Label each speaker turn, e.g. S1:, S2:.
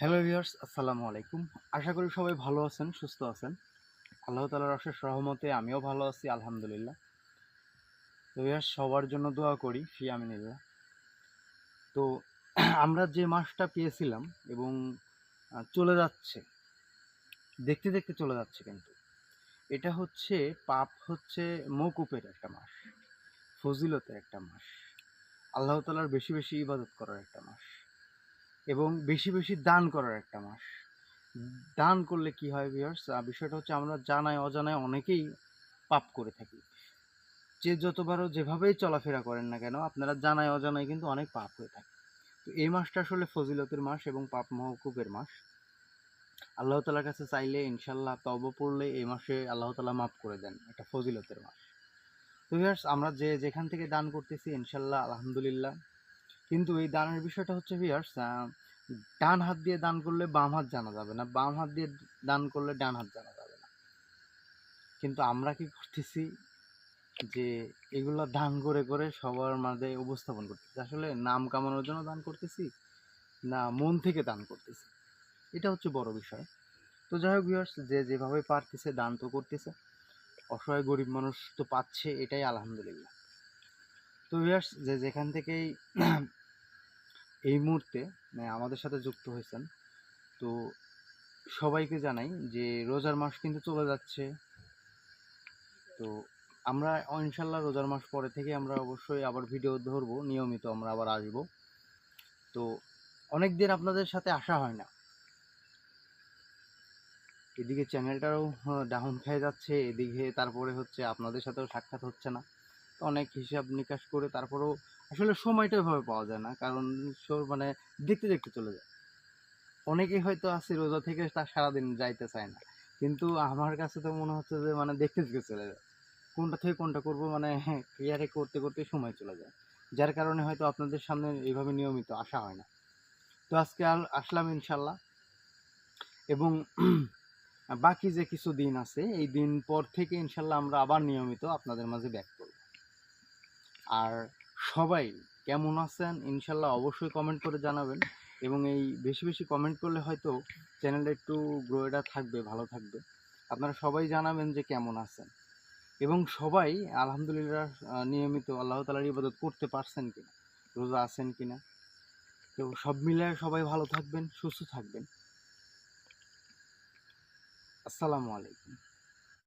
S1: Hello viewers, আসসালামু আলাইকুম। আশা করি সবাই ভালো আছেন, সুস্থ আছেন। আল্লাহ তালার অশেষ রহমতে আমিও ভালো আছি, আলহামদুলিল্লাহ। তো ভিউয়ার্স, সবার জন্য দোয়া করি, ফি আমিনিল্লাহ। তো আমরা যে মাসটা পেয়েছিলাম এবং চলে যাচ্ছে, দেখতে দেখতে চলে যাচ্ছে কিন্তু। এটা হচ্ছে, পাপ হচ্ছে মৌকুপের একটা মাস, ফজিলতের একটা মাস। আল্লাহ তালার বেশি বেশি ইবাদত করার একটা মাস। এবং বেশি বেশি দান করার একটা মাস। দান করলে কি হয় ভিউয়ার্স বিষয়টা হচ্ছে আমরা জানায়, অজানায় অনেকেই পাপ করে থাকি। যে যতবারও যেভাবেই চলাফেরা করেন না কেন, আপনারা জানায়, অজানায় কিন্তু অনেক পাপ হয়ে থাকে। তো এই মাসটা আসলে ফজিলতের মাস এবং পাপ মহকুবের মাস। আল্লাহ তালার কাছে চাইলে ইনশাল্লাহ তব পড়লে এই মাসে আল্লাহ তালা মাফ করে দেন, এটা ফজিলতের মাস। তো ভিউয়ার্স আমরা যে যেখান থেকে দান করতেছি ইনশাল্লাহ আলহামদুলিল্লাহ। কিন্তু এই দানের বিষয়টা হচ্ছে ভিউয়ার্স ডান হাত দিয়ে দান করলে বাম হাত জানা যাবে না, বাম হাত দিয়ে দান করলে ডান হাত জানা যাবে না। কিন্তু আমরা কি করতেছি যে এগুলো দান করে করে সবার মাঝে উপস্থাপন করতেছি? আসলে নাম কামানোর জন্য দান করতেছি না মন থেকে দান করতেছি? এটা হচ্ছে বড় বিষয়। তো যাই হোক ভিউয়ার্স যে যেভাবে পারতেছে দান তো করতেছে। অসহায় গরিব মানুষ তো পাচ্ছে, এটাই আলহামদুলিল্লাহ। তো ভিউয়ার্স যে যেখান থেকেই এই মুহূর্তে মানে আমাদের সাথে যুক্ত হয়েছেন। তো সবাইকে জানাই যে রোজার মাস কিন্তু চলে যাচ্ছে। তো আমরা ইনশাল্লাহ রোজার মাস পরে থেকে আমরা অবশ্যই আবার ভিডিও ধরবো, নিয়মিত আমরা আবার আসব। তো অনেক দিন আপনাদের সাথে আসা হয় না। এদিকে চ্যানেলটাও ডাউন খেয়ে যাচ্ছে, এদিকে তারপরে হচ্ছে আপনাদের সাথেও সাক্ষাৎ হচ্ছে না। তো অনেক হিসাব নিকাশ করে তারপরেও আসলে সময়টা ওইভাবে পাওয়া যায় না। কারণ মানে দেখতে দেখতে চলে যায়। অনেকেই হয়তো আছে রোজা থেকে তার সারাদিন যাইতে চায় না। কিন্তু আমার কাছে তো মনে হচ্ছে যে মানে দেখতে দেখতে চলে যায়। কোনটা থেকে কোনটা করব মানে ক্লিয়ারে করতে করতে সময় চলে যায়। যার কারণে হয়তো আপনাদের সামনে এইভাবে নিয়মিত আসা হয় না। তো আজকে আর আসলাম ইনশাল্লাহ। এবং বাকি যে কিছু দিন আছে, এই দিন পর থেকে ইনশাল্লাহ আমরা আবার নিয়মিত আপনাদের মাঝে ব্যাক করব। আর সবাই কেমন আছেন? ইনশাল্লাহ অবশ্যই কমেন্ট করে জানাবেন। এবং এই বেশি বেশি কমেন্ট করলে হয়তো চ্যানেলটা একটু গ্রোয়েটা থাকবে, ভালো থাকবে। আপনারা সবাই জানাবেন যে কেমন আছেন। এবং সবাই আলহামদুলিল্লাহ নিয়মিত আল্লাহ তালার ইবাদত করতে পারছেন কিনা, রোজা আছেন কিনা। তো সব মিলে সবাই ভালো থাকবেন, সুস্থ থাকবেন। আসসালামু আলাইকুম।